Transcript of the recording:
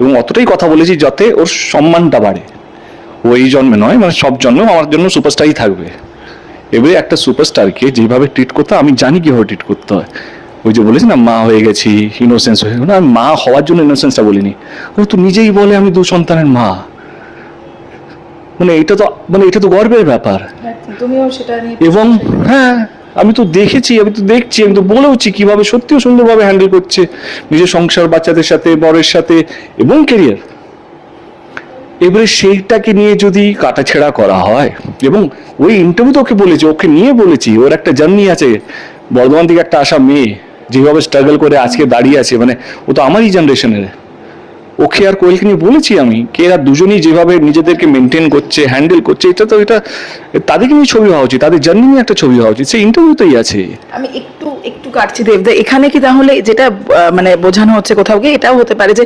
এবং অতটাই কথা বলেছি যাতে ওর সম্মানটা বাড়ে। ও এই জন্মে নয় মানে সব জন্মে আমার জন্য সুপারস্টারই থাকবে। এবারে একটা সুপারস্টারকে যেভাবে ট্রিট করতে আমি জানি কীভাবে ট্রিট করতে হয়। ওই যে বলেছি না মা হয়ে গেছি ইনোসেন্স হয়ে না আমি মা হওয়ার জন্য ইনোসেন্সটা বলিনি। ও তো নিজেই বলে আমি দু সন্তানের মা। মানে এটা তো মানে এটা তো গর্বের ব্যাপার। এবং হ্যাঁ আমি তো দেখেছি, আমি তো দেখছি, আমি তো বলেওছি কীভাবে সত্যিও সুন্দরভাবে হ্যান্ডেল করছে নিজের সংসার, বাচ্চাদের সাথে, বরের সাথে এবং কেরিয়ার এবারে সেইটাকে নিয়ে যদি কাটাছেড়া করা হয়, এবং ওই ইন্টারভিউতে ওকে বলেছি, ওকে নিয়ে বলেছি, ওর একটা জার্নি আছে, বর্ধমান থেকে একটা আসা মেয়ে, যেভাবে স্ট্রাগল করে আজকে দাঁড়িয়ে আছে মানে ও তো আমারই জেনারেশনের ওকে আর কোয়েলকে নিয়ে বলেছি আমি কে এরা দুজনেই যেভাবে নিজেদেরকে মেনটেন করছে হ্যান্ডেল করছে, এটা তো, এটা, তাদেরকে নিয়ে ছবি হওয়া উচিত, তাদের জার্নি নিয়ে একটা ছবি হওয়া উচিত, সেই ইন্টারভিউতেই আছে। আমি একটু একটু কাটছি দেবদা এখানে কি তাহলে যেটা মানে বোঝানো হচ্ছে কোথাও গিয়ে, এটাও হতে পারে যে